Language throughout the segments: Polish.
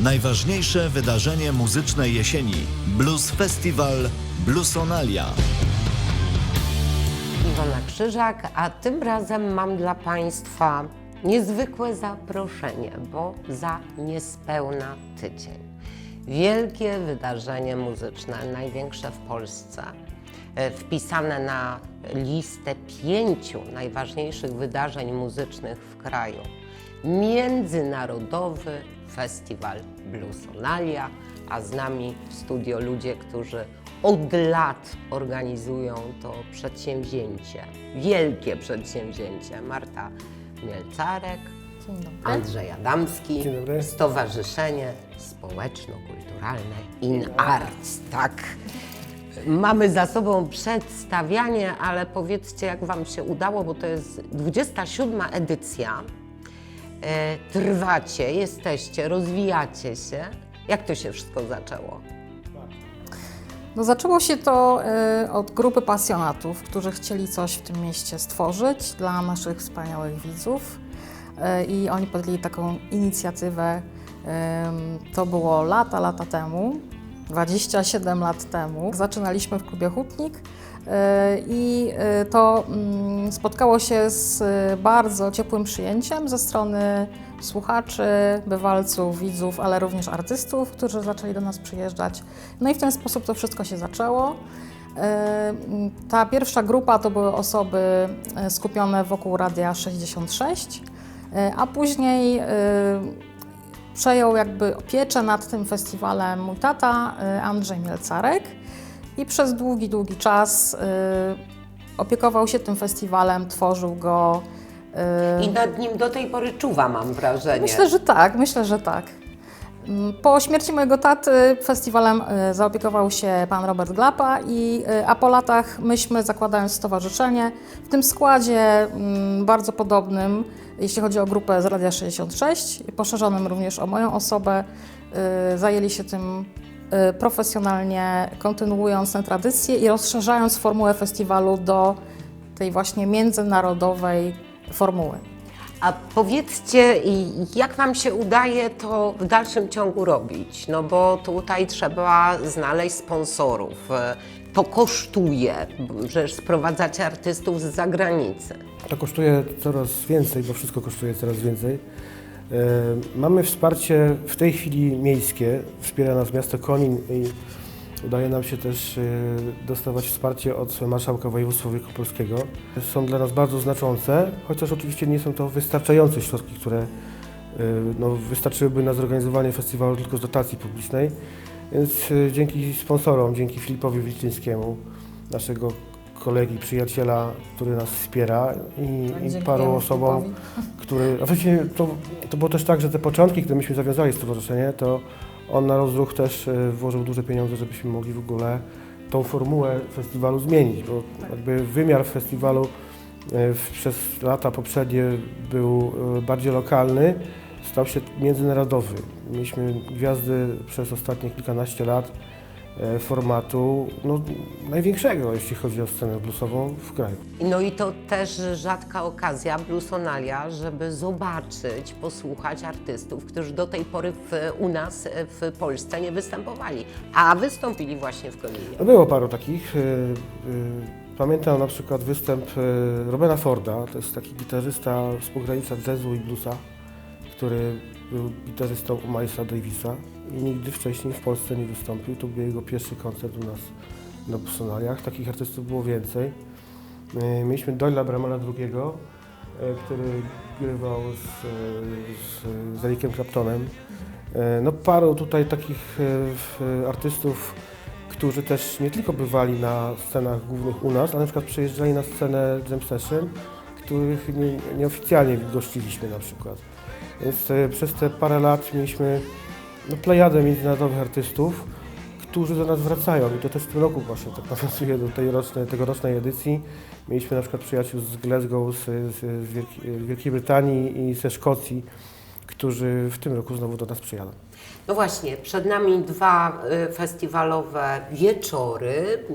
Najważniejsze wydarzenie muzyczne jesieni. Blues Festival Bluesonalia. Iwona Krzyżak, a tym razem mam dla Państwa niezwykłe zaproszenie, bo za niespełna tydzień. Wielkie wydarzenie muzyczne, największe w Polsce, e, wpisane na listę pięciu najważniejszych wydarzeń muzycznych w kraju. Międzynarodowy Festiwal Bluesonalia, a z nami w studio ludzie, którzy od lat organizują to przedsięwzięcie, wielkie przedsięwzięcie. Marta Mielcarek, Dzień dobry. Andrzej Adamski, Dzień dobry. Stowarzyszenie Społeczno-Kulturalne In Arts, tak. Mamy za sobą przedstawianie, ale powiedzcie, jak Wam się udało, bo to jest 27 edycja. E, trwacie, jesteście, rozwijacie się. Jak to się wszystko zaczęło? No zaczęło się to y, od grupy pasjonatów, którzy chcieli coś w tym mieście stworzyć dla naszych wspaniałych widzów. Y, I oni podjęli taką inicjatywę. Ym, to było lata, lata temu, 27 lat temu. Zaczynaliśmy w klubie Hutnik. Y, I y, to mm, spotkało się z y, bardzo ciepłym przyjęciem ze strony słuchaczy, bywalców, widzów, ale również artystów, którzy zaczęli do nas przyjeżdżać. No i w ten sposób to wszystko się zaczęło. E, Ta pierwsza grupa to były osoby e, skupione wokół Radia 66, e, a później e, przejął jakby pieczę nad tym festiwalem mój tata e, Andrzej Mielcarek i przez długi, długi czas e, opiekował się tym festiwalem, tworzył go. e, I nad nim do tej pory czuwa, mam wrażenie. Myślę, że tak, myślę, że tak. Mm, Po śmierci mojego taty festiwalem e, zaopiekował się pan Robert Glapa, i, a po latach myśmy zakładając stowarzyszenie w tym składzie mm, bardzo podobnym, jeśli chodzi o grupę z Radia 66, i poszerzonym również o moją osobę, zajęli się tym profesjonalnie, kontynuując tę tradycję i rozszerzając formułę festiwalu do tej właśnie międzynarodowej formuły. A powiedzcie, jak Wam się udaje to w dalszym ciągu robić? No bo tutaj trzeba znaleźć sponsorów. E, To kosztuje, przecież sprowadzacie artystów z zagranicy. To kosztuje coraz więcej, bo wszystko kosztuje coraz więcej. E, Mamy wsparcie w tej chwili miejskie, wspiera nas miasto Konin i udaje nam się też e, dostawać wsparcie od Marszałka Województwa Wielkopolskiego. Są dla nas bardzo znaczące, chociaż oczywiście nie są to wystarczające środki, które e, no, wystarczyłyby na zorganizowanie festiwalu tylko z dotacji publicznej. Więc dzięki sponsorom, dzięki Filipowi Wilczyńskiemu, naszego kolegi, przyjaciela, który nas wspiera i, i Dziękujemy paru osobom, który... A właściwie to, to było też tak, że te początki, kiedy myśmy zawiązali stowarzyszenie, to on na rozruch też e, włożył duże pieniądze, żebyśmy mogli w ogóle tą formułę festiwalu zmienić, bo jakby wymiar festiwalu e, przez lata poprzednie był e, bardziej lokalny, stał się międzynarodowy. Mieliśmy gwiazdy przez ostatnie kilkanaście lat formatu no, największego, jeśli chodzi o scenę bluesową w kraju. No i to też rzadka okazja Bluesonalia, żeby zobaczyć, posłuchać artystów, którzy do tej pory w, u nas e, w Polsce nie występowali, a wystąpili właśnie w Koninie. No było paru takich. y, Pamiętam na przykład występ Robena Forda, to jest taki gitarzysta, współgranica jazzu i bluesa, który gitarzystą u Milesa Davisa i nigdy wcześniej w Polsce nie wystąpił. To był jego pierwszy koncert u nas na Busonariach. Takich artystów było więcej. Y, Mieliśmy Doyla Bramana II, y, który grywał z, z, z Claptonem. Y, No paru tutaj takich artystów, którzy też nie tylko bywali na scenach głównych u nas, ale na przykład przyjeżdżali na scenę Jam Session, których nie, nieoficjalnie gościliśmy na przykład. Więc e, przez te parę lat mieliśmy no, plejadę międzynarodowych artystów, którzy do nas wracają i to też w tym roku właśnie tak nawiązuje do tej rocznej, tegorocznej edycji. Mieliśmy na przykład przyjaciół z Glasgow, z, z, z Wielki- Wielkiej Brytanii i ze Szkocji, którzy w tym roku znowu do nas przyjadą. No właśnie, przed nami dwa y, festiwalowe wieczory y,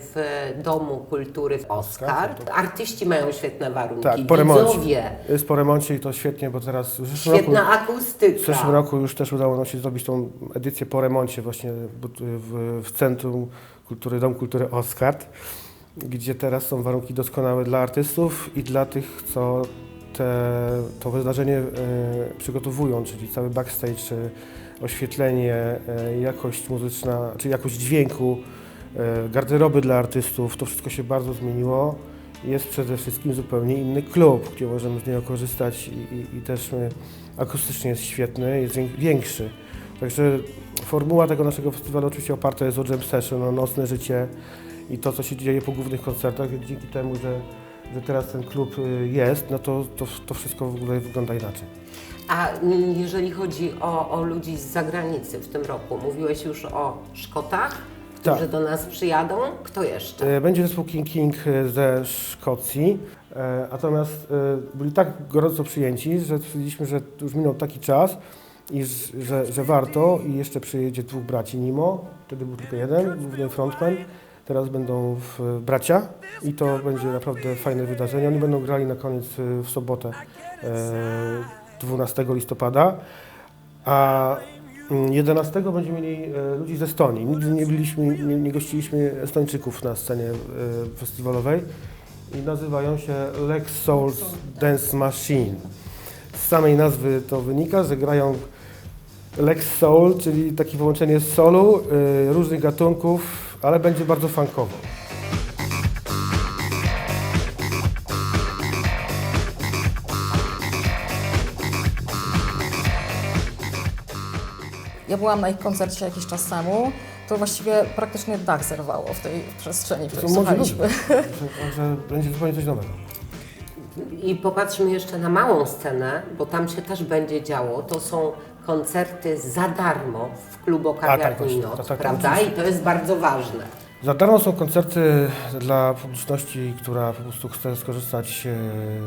w Domu Kultury w Oskar. Artyści mają świetne warunki, Tak, po remoncie. widzowie, Jest po remoncie i to świetnie, bo teraz w zeszłym roku, świetna w akustyka. zeszłym roku już też udało nam się zrobić tą edycję po remoncie właśnie w, w, w Centrum Kultury, Dom Kultury Oskard, gdzie teraz są warunki doskonałe dla artystów i dla tych, co te, to wydarzenie e, przygotowują, czyli cały backstage, oświetlenie, e, jakość muzyczna, czy jakość dźwięku, e, garderoby dla artystów, to wszystko się bardzo zmieniło. Jest przede wszystkim zupełnie inny klub, gdzie możemy z niego korzystać i, i, i też akustycznie jest świetny, jest wię- większy. Także formuła tego naszego festiwalu oczywiście oparta jest o jam session, o nocne życie i to, co się dzieje po głównych koncertach. Dzięki temu, że, że teraz ten klub y, jest, no to, to, to wszystko w ogóle wygląda inaczej. A mm, jeżeli chodzi o, o ludzi z zagranicy w tym roku, mówiłeś już o Szkotach, którzy Tak. do nas przyjadą. Kto jeszcze? E, Będzie zespół King King ze Szkocji, natomiast byli tak gorąco przyjęci, że stwierdziliśmy, że już minął taki czas, i że, że warto i jeszcze przyjedzie dwóch braci Nimo, wtedy był tylko jeden, główny frontman, teraz będą w, bracia i to będzie naprawdę fajne wydarzenie. Oni będą grali na koniec e, w sobotę e, 12 listopada, a mm, 11 będziemy mieli e, ludzi z Estonii. Nigdy nie byliśmy, nie, nie gościliśmy Estończyków na scenie e, festiwalowej i nazywają się Lex Souls Dance Machine. Z samej nazwy to wynika, że grają Lex Soul, czyli takie połączenie z solu, e, różnych gatunków, ale będzie bardzo funkowo. Ja byłam na ich koncercie jakiś czas temu, to właściwie praktycznie dach zerwało w tej przestrzeni, To której słuchaliśmy. ludzie, że, że będzie zupełnie coś nowego. I popatrzmy jeszcze na małą scenę, bo tam się też będzie działo. To są koncerty za darmo w klubu tak, Kawiarni właśnie. Noc, Tak, tak, prawda? I to jest bardzo ważne. Za darmo są koncerty dla publiczności, która po prostu chce skorzystać e,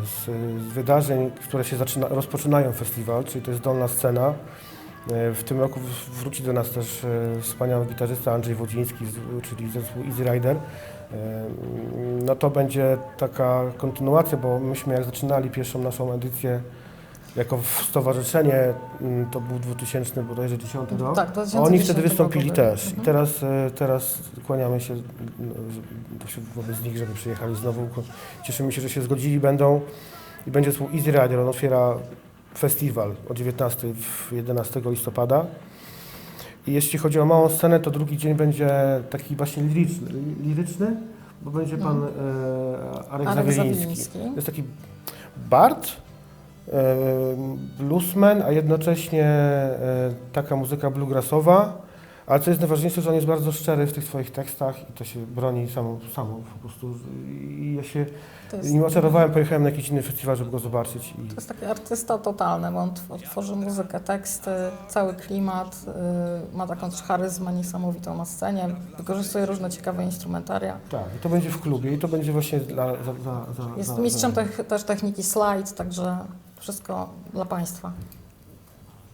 z, wydarzeń, które się zaczyna, rozpoczynają festiwal, czyli to jest dolna scena. E, W tym roku wróci do nas też e, wspaniały gitarzysta Andrzej Wodziński, czyli zespół Easy Rider. No to będzie taka kontynuacja, bo myśmy jak zaczynali pierwszą naszą edycję jako stowarzyszenie, m, to był 2000 bodajże 10 rok. Tak, Oni 2010 wtedy wystąpili roku też. byli. I teraz, e, teraz kłaniamy się, no, to się wobec nich, żeby przyjechali znowu. Cieszymy się, że się zgodzili będą. I będzie zespół Easy Rider. On otwiera festiwal o 19 w 11 listopada. I jeśli chodzi o małą scenę, to drugi dzień będzie taki właśnie liryczny, liryczny bo będzie pan e, Arek, Arek. Zawiliński. To jest taki bard, e, bluesman, a jednocześnie e, taka muzyka bluegrassowa. Ale co jest najważniejsze, że on jest bardzo szczery w tych swoich tekstach i to się broni samo, samo po prostu. I ja się jest, nim oczarowałem, pojechałem na jakiś inny festiwal, żeby go zobaczyć. I to jest taki artysta totalny, bo on tw- tworzy muzykę, teksty, cały klimat, y, ma taką charyzmę niesamowitą na scenie, wykorzystuje różne ciekawe instrumentaria. tak, i to będzie w klubie i to będzie właśnie dla, za, za, za, Jest mistrzem te, też techniki slide, także wszystko dla Państwa.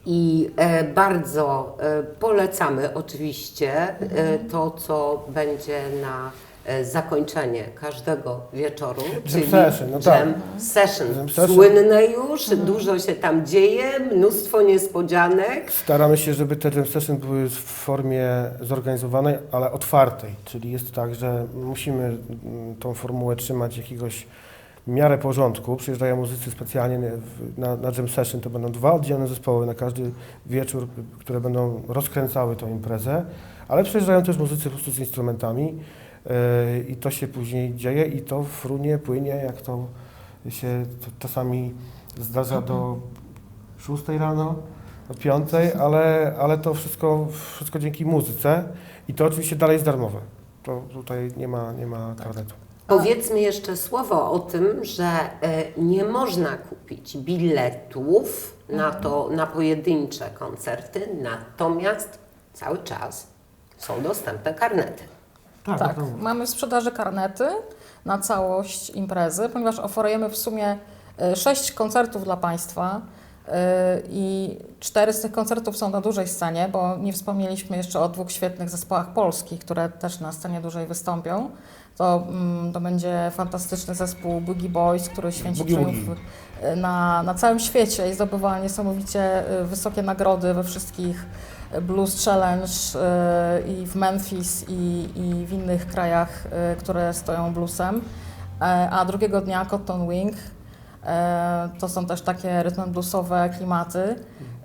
I e, bardzo e, polecamy oczywiście e, to, co będzie na e, zakończenie każdego wieczoru, czyli session, no tak. jam session. Jam session. Słynne już, dużo się tam dzieje, mnóstwo niespodzianek. Staramy się, żeby te jam session były w formie zorganizowanej, ale otwartej, czyli jest tak, że musimy mm, tą formułę trzymać jakiegoś miarę porządku. Przyjeżdżają muzycy specjalnie na, na jam session, to będą dwa oddzielne zespoły na każdy wieczór, które będą rozkręcały tą imprezę, ale przyjeżdżają też muzycy po prostu z instrumentami yy, i to się później dzieje i to frunie, płynie, jak to się to czasami zdarza do 6 rano, o 5, ale, ale to wszystko, wszystko dzięki muzyce i to oczywiście dalej jest darmowe. To tutaj nie ma, nie ma karnetu. Powiedzmy jeszcze słowo o tym, że e, nie można kupić biletów na, to, na pojedyncze koncerty, natomiast cały czas są dostępne karnety. Tak, no, mamy w sprzedaży karnety na całość imprezy, ponieważ oferujemy w sumie e, sześć koncertów dla Państwa. I cztery z tych koncertów są na dużej scenie, bo nie wspomnieliśmy jeszcze o dwóch świetnych zespołach polskich, które też na scenie dużej wystąpią. To, mm, to będzie fantastyczny zespół Boogie Boys, który święci Boogie triumf y, na, na całym świecie i zdobywa niesamowicie y, wysokie nagrody we wszystkich Blues Challenge y, i w Memphis i, i w innych krajach, które stoją bluesem. E, A drugiego dnia Cotton Wing To są też takie rytm bluesowe klimaty.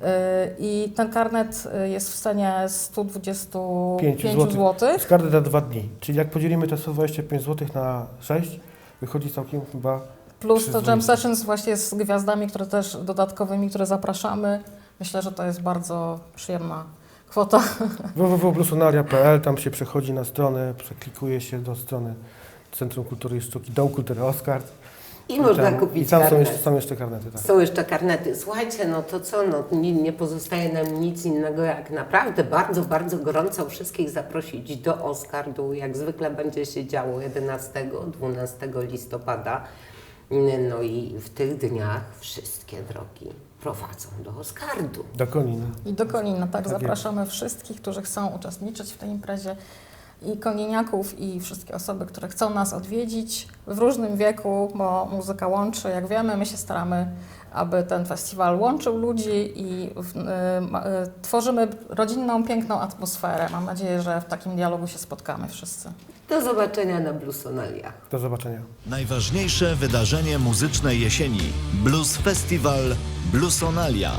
E, I ten karnet e, jest w cenie 125 Pięć zł. złotych. Z karty na dwa dni. Czyli jak podzielimy te 125 zł na 6, wychodzi całkiem chyba Plus to Jam. Sessions właśnie z gwiazdami, które też dodatkowymi, które zapraszamy. Myślę, że to jest bardzo przyjemna kwota. www.blusonaria.pl, tam się przechodzi na stronę, przeklikuje się do strony Centrum Kultury i Sztuki, Dom Kultury Oskar. I można tam, kupić I tam są jeszcze, są jeszcze karnety, tak. Są jeszcze karnety. Słuchajcie, no to co, no nie, nie pozostaje nam nic innego jak naprawdę bardzo, bardzo gorąco wszystkich zaprosić do Oscardu. Jak zwykle będzie się działo 11-12 listopada. No i w tych dniach wszystkie drogi prowadzą do Oscardu. Do Konina. I do Konina, tak, Tak zapraszamy wszystkich, którzy chcą uczestniczyć w tej imprezie. I koniniaków, i wszystkie osoby, które chcą nas odwiedzić w różnym wieku, bo muzyka łączy. Jak wiemy, my się staramy, aby ten festiwal łączył ludzi i w, y, y, tworzymy rodzinną, piękną atmosferę. Mam nadzieję, że w takim dialogu się spotkamy wszyscy. Do zobaczenia na Bluesonaliach. Do zobaczenia. Najważniejsze wydarzenie muzycznej jesieni Blues Festival Bluesonalia.